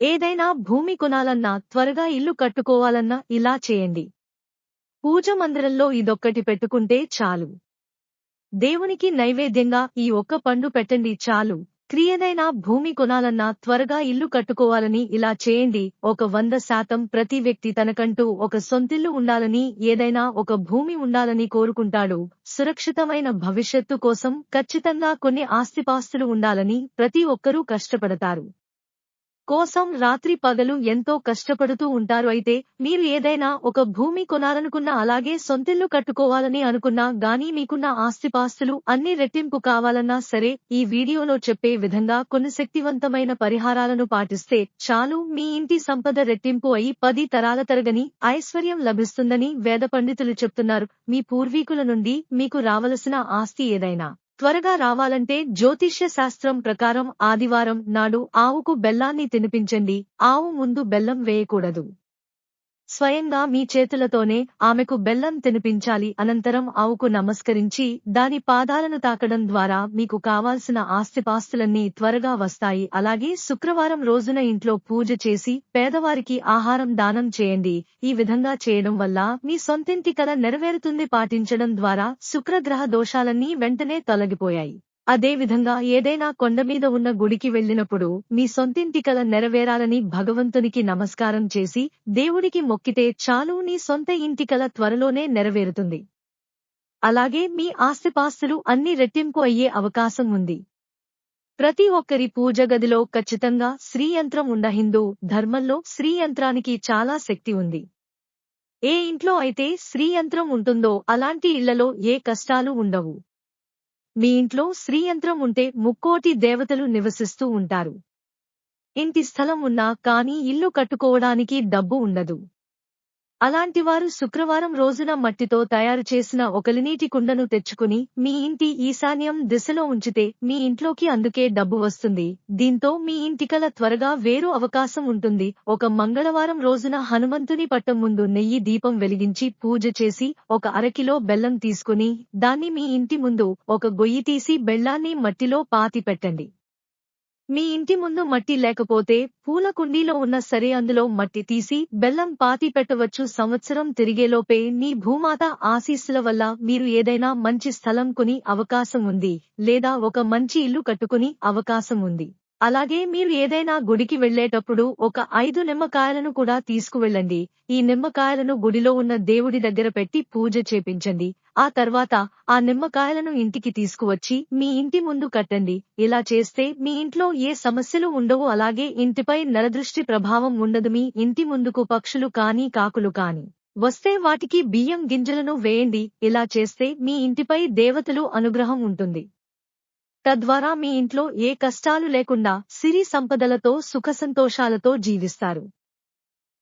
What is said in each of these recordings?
ఏదైనా భూమి కొనాలన్నా త్వరగా ఇల్లు కట్టుకోవాలన్నా ఇలా చేయండి. పూజ మందిరంలో ఇదొక్కటి పెట్టుకుంటే చాలు. దేవునికి నైవేద్యంగా ఈ ఒక్క పండు పెట్టండి చాలు. క్రియదైనా భూమి కొనాలన్నా త్వరగా ఇల్లు కట్టుకోవాలని ఇలా చేయండి. ఒక వంద శాతం ప్రతి వ్యక్తి తనకంటూ ఒక సొంతిల్లు ఉండాలని ఏదైనా ఒక భూమి ఉండాలని కోరుకుంటాడు. సురక్షితమైన భవిష్యత్తు కోసం ఖచ్చితంగా కొన్ని ఆస్తిపాస్తులు ఉండాలని ప్రతి ఒక్కరూ కష్టపడతారు. కోసం రాత్రి పగలు ఎంతో కష్టపడుతూ ఉంటారు. అయితే మీరు ఏదైనా ఒక భూమి కొనాలనుకున్నా అలాగే సొంతిల్లు కట్టుకోవాలని అనుకున్నా గానీ మీకున్న ఆస్తిపాస్తులు అన్ని రెట్టింపు కావాలన్నా సరే ఈ వీడియోలో చెప్పే విధంగా కొన్ని శక్తివంతమైన పరిహారాలను పాటిస్తే చాలు. మీ ఇంటి సంపద రెట్టింపు అయి పది తరాల తరగని ఐశ్వర్యం లభిస్తుందని వేద పండితులు చెప్తున్నారు. మీ పూర్వీకుల నుండి మీకు రావలసిన ఆస్తి ఏదైనా త్వరగా రావాలంటే జ్యోతిష్య శాస్త్రం ప్రకారం ఆదివారం నాడు ఆవుకు బెల్లాన్ని తినిపించండి. ఆవు ముందు బెల్లం వేయకూడదు. స్వయంగా మీ చేతులతోనే ఆమెకు బెల్లం తినిపించాలి అనంతరం ఆవుకు నమస్కరించి దాని పాదాలను తాకడం ద్వారా మీకు కావాల్సిన ఆస్తిపాస్తులన్నీ త్వరగా వస్తాయి. అలాగే శుక్రవారం రోజున ఇంట్లో పూజ చేసి పేదవారికి ఆహారం దానం చేయండి. ఈ విధంగా చేయడం వల్ల మీ సొంతింటి కల నెరవేరుతుంది. పాటించడం ద్వారా శుక్రగ్రహ దోషాలన్నీ వెంటనే తొలగిపోయాయి. అదే విధంగా ఏదైనా కొండ మీద ఉన్న గుడికి వెళ్ళినప్పుడు మీ సొంతింటి కల నెరవేరాలని భగవంతునికి నమస్కారం చేసి దేవుడికి మొక్కితే చాలు నీ సొంత ఇంటి కల త్వరలోనే నెరవేరుతుంది. అలాగే మీ ఆస్తిపాస్తులు అన్ని రెట్టింపు అయ్యే అవకాశం ఉంది. ప్రతి ఒక్కరి పూజ గదిలో ఖచ్చితంగా శ్రీయంత్రం ఉండ హిందూ ధర్మంలో శ్రీయంత్రానికి చాలా శక్తి ఉంది. ఏ ఇంట్లో అయితే శ్రీయంత్రం ఉంటుందో అలాంటి ఇళ్ళలో ఏ కష్టాలు ఉండవు. మీ ఇంట్లో శ్రీయంత్రం ఉంటే ముక్కోటి దేవతలు నివసిస్తూ ఉంటారు. ఇంటి స్థలం ఉన్నా కానీ ఇల్లు కట్టుకోవడానికి డబ్బు ఉండదు. అలాంటివారు శుక్రవారం రోజున మట్టితో తయారు చేసిన ఒకలినీటి కుండను తెచ్చుకుని మీ ఇంటి ఈశాన్యం దిశలో ఉంచితే మీ ఇంట్లోకి అందుకే డబ్బు వస్తుంది. దీంతో మీ ఇంటికల త్వరగా వేరు అవకాశం ఉంటుంది ఒక మంగళవారం రోజున హనుమంతుని పట్టం ముందు నెయ్యి దీపం వెలిగించి పూజ చేసి ఒక అరకిలో బెల్లం తీసుకుని దాన్ని మీ ఇంటి ముందు ఒక గొయ్యి తీసి బెల్లాన్ని మట్టిలో పాతి పెట్టండి. మీ ఇంటి ముందు మట్టి లేకపోతే పూల కుండీలో ఉన్న సరే అందులో మట్టి తీసి బెల్లం పాతి పెట్టవచ్చు. సంవత్సరం తిరిగేలోపే నీ భూమాత ఆశీస్సుల వల్ల మీరు ఏదైనా మంచి స్థలం కొని అవకాశం ఉంది. లేదా ఒక మంచి ఇల్లు కట్టుకుని అవకాశం ఉంది. అలాగే మీరు ఏదైనా గుడికి వెళ్ళేటప్పుడు ఒక ఐదు నిమ్మకాయలను కూడా తీసుకువెళ్ళండి. ఈ నిమ్మకాయలను గుడిలో ఉన్న దేవుడి దగ్గర పెట్టి పూజ చేపించండి. ఆ తర్వాత ఆ నిమ్మకాయలను ఇంటికి తీసుకువచ్చి మీ ఇంటి ముందు కట్టండి. ఇలా చేస్తే మీ ఇంట్లో ఏ సమస్యలు ఉండవు అలాగే ఇంటిపై నరదృష్టి ప్రభావం ఉండదు. మీ ఇంటి ముందుకు పక్షులు కానీ కాకులు కాని. వస్తే వాటికి బియ్యం గింజలను వేయండి. ఇలా చేస్తే మీ ఇంటిపై దేవతలు అనుగ్రహం ఉంటుంది. తద్వారా మీ ఇంట్లో ఏ కష్టాలు లేకుండా సిరి సంపదలతో సుఖ సంతోషాలతో జీవిస్తారు.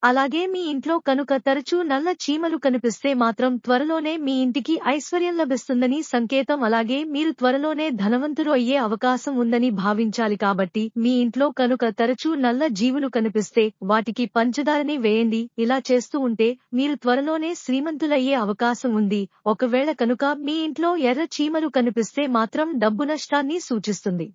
అలాగే మీ ఇంట్లో కనుక తరచూ నల్ల చీమలు కనిపిస్తే మాత్రం త్వరలోనే మీ ఇంటికి ఐశ్వర్యం లభిస్తుందని సంకేతం. అలాగే మీరు త్వరలోనే ధనవంతులు అయ్యే అవకాశం ఉందని భావించాలి కాబట్టి మీ ఇంట్లో కనుక తరచూ నల్ల జీవులు కనిపిస్తే వాటికి పంచదారని వేయండి. ఇలా చేస్తూ ఉంటే మీరు త్వరలోనే శ్రీమంతులయ్యే అవకాశం ఉంది. ఒకవేళ కనుక మీ ఇంట్లో ఎర్ర చీమలు కనిపిస్తే మాత్రం డబ్బు నష్టాన్ని సూచిస్తుంది.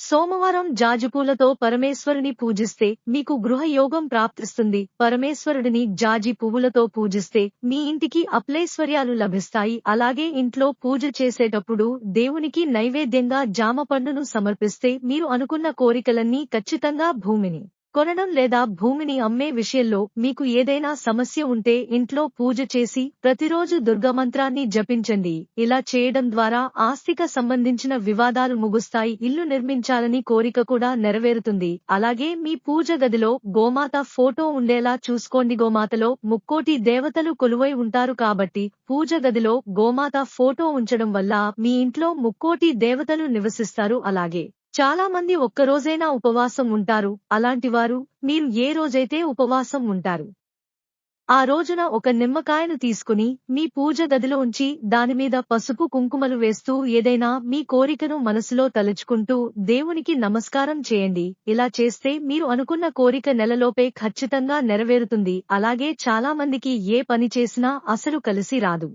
సోమవారం జాజిపూలతో పరమేశ్వరుని పూజిస్తే మీకు గృహయోగం ప్రాప్తిస్తుంది. పరమేశ్వరుడిని జాజి పువ్వులతో పూజిస్తే మీ ఇంటికి అప్లైశ్వర్యాలు లభిస్తాయి. అలాగే ఇంట్లో పూజ చేసేటప్పుడు దేవునికి నైవేద్యంగా జామ పండును సమర్పిస్తే మీరు అనుకున్న కోరికలన్నీ ఖచ్చితంగా భూమిని కొనడం లేదా భూమిని అమ్మే విషయంలో మీకు ఏదైనా సమస్య ఉంటే ఇంట్లో పూజ చేసి ప్రతిరోజు దుర్గమంత్రాన్ని జపించండి. ఇలా చేయడం ద్వారా ఆస్తిక సంబంధించిన వివాదాలు ముగుస్తాయి. ఇల్లు నిర్మించాలని కోరిక కూడా నెరవేరుతుంది. అలాగే మీ పూజ గదిలో గోమాత ఫోటో ఉండేలా చూసుకోండి. గోమాతలో ముక్కోటి దేవతలు కొలువై ఉంటారు కాబట్టి పూజ గదిలో గోమాత ఫోటో ఉంచడం వల్ల మీ ఇంట్లో ముక్కోటి దేవతలు నివసిస్తారు. అలాగే చాలా మంది ఒక్కరోజైనా ఉపవాసం ఉంటారు. అలాంటివారు మీరు ఏ రోజైతే ఉపవాసం ఉంటారు. ఆ రోజున ఒక నిమ్మకాయను తీసుకుని మీ పూజ గదిలో ఉంచి దానిమీద పసుపు కుంకుమలు వేస్తూ ఏదైనా మీ కోరికను మనసులో తలుచుకుంటూ దేవునికి నమస్కారం చేయండి. ఇలా చేస్తే మీరు అనుకున్న కోరిక నెలలోపే ఖచ్చితంగా నెరవేరుతుంది. అలాగే చాలా మందికి ఏ పని చేసినా అసలు కలిసి రాదు.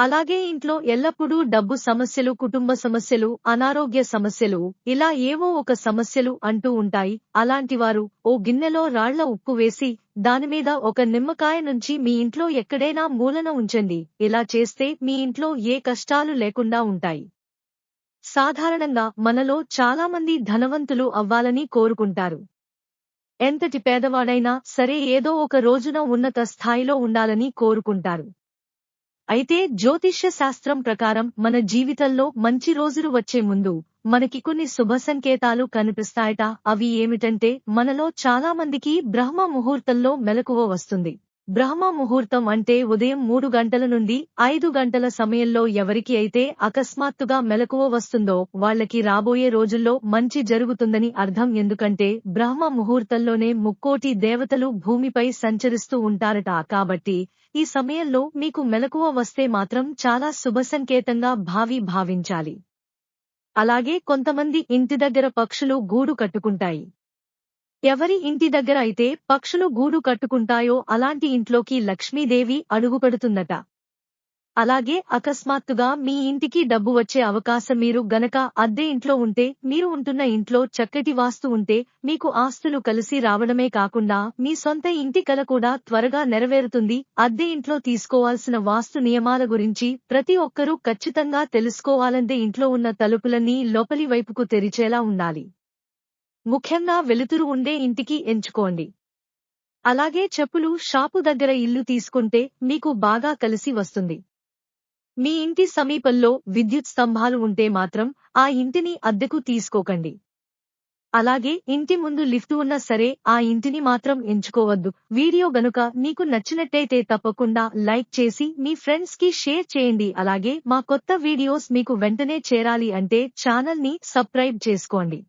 అలాగే ఇంట్లో ఎల్లప్పుడూ డబ్బు సమస్యలు కుటుంబ సమస్యలు అనారోగ్య సమస్యలు ఇలా ఏవో ఒక సమస్యలు అంటూ ఉంటాయి. అలాంటివారు ఓ గిన్నెలో రాళ్ళ ఉప్పు వేసి దానిమీద ఒక నిమ్మకాయ నుంచి మీ ఇంట్లో ఎక్కడైనా మూలన ఉంచండి. ఇలా చేస్తే మీ ఇంట్లో ఏ కష్టాలు లేకుండా ఉంటాయి. సాధారణంగా మనలో చాలామంది ధనవంతులు అవ్వాలని కోరుకుంటారు. ఎంతటి పేదవాడైనా సరే ఏదో ఒక రోజున ఉన్నత స్థాయిలో ఉండాలని కోరుకుంటారు. అయితే జ్యోతిష్య శాస్త్రం ప్రకారం మన జీవితంలో మంచి రోజులు వచ్చే ముందు మనకి కొన్ని శుభ సంకేతాలు కనిపిస్తాయట. అవి ఏమిటంటే మనలో చాలా మందికి బ్రహ్మ ముహూర్తంలో మెలకువ వస్తుంది. బ్రహ్మ ముహూర్తం అంటే ఉదయం మూడు గంటల నుండి ఐదు గంటల సమయంలో ఎవరికి అయితే అకస్మాత్తుగా మెలకువ వస్తుందో వాళ్ళకి రాబోయే రోజుల్లో మంచి జరుగుతుందని అర్థం. ఎందుకంటే బ్రహ్మ ముహూర్తంలోనే ముక్కోటి దేవతలు భూమిపై సంచరిస్తూ ఉంటారట. కాబట్టి ఈ సమయంలో మీకు మెలకువ వస్తే మాత్రం చాలా శుభ సంకేతంగా భావి భావించాలి. అలాగే కొంతమంది ఇంటి దగ్గర పక్షులు గూడు కట్టుకుంటాయి. ఎవరి ఇంటి దగ్గర అయితే పక్షులు గూడు కట్టుకుంటాయో అలాంటి ఇంట్లోకి లక్ష్మీదేవి అడుగుపెడుతుందట. అలాగే అకస్మాత్తుగా మీ ఇంటికి డబ్బు వచ్చే అవకాశం మీరు గనక అద్దె ఇంట్లో ఉంటే మీరు ఉంటున్న ఇంట్లో చక్కటి వాస్తు ఉంటే మీకు ఆస్తులు కలిసి రావడమే కాకుండా మీ సొంత ఇంటి కల కూడా త్వరగా నెరవేరుతుంది. అద్దె ఇంట్లో తీసుకోవాల్సిన వాస్తు నియమాల గురించి ప్రతి ఒక్కరూ ఖచ్చితంగా తెలుసుకోవాలంటే ఇంట్లో ఉన్న తలుపులన్నీ లోపలి వైపుకు తెరిచేలా ఉండాలి. ముఖ్యంగా వెలుతురు ఉండే ఇంటికి ఎంచుకోండి. అలాగే చెప్పులు షాపు దగ్గర ఇల్లు తీసుకుంటే మీకు బాగా కలిసి వస్తుంది. మీ ఇంటి సమీపంలో విద్యుత్ స్తంభాలు ఉంటే మాత్రం ఆ ఇంటిని అద్దెకు తీసుకోకండి. అలాగే ఇంటి ముందు లిఫ్ట్ ఉన్నా సరే ఆ ఇంటిని మాత్రం ఎంచుకోవద్దు. వీడియో గనుక మీకు నచ్చినట్టయితే తప్పకుండా లైక్ చేసి మీ ఫ్రెండ్స్కి షేర్ చేయండి. అలాగే మా కొత్త వీడియోస్ మీకు వెంటనే చేరాలి అంటే ఛానల్ని సబ్స్క్రైబ్ చేసుకోండి.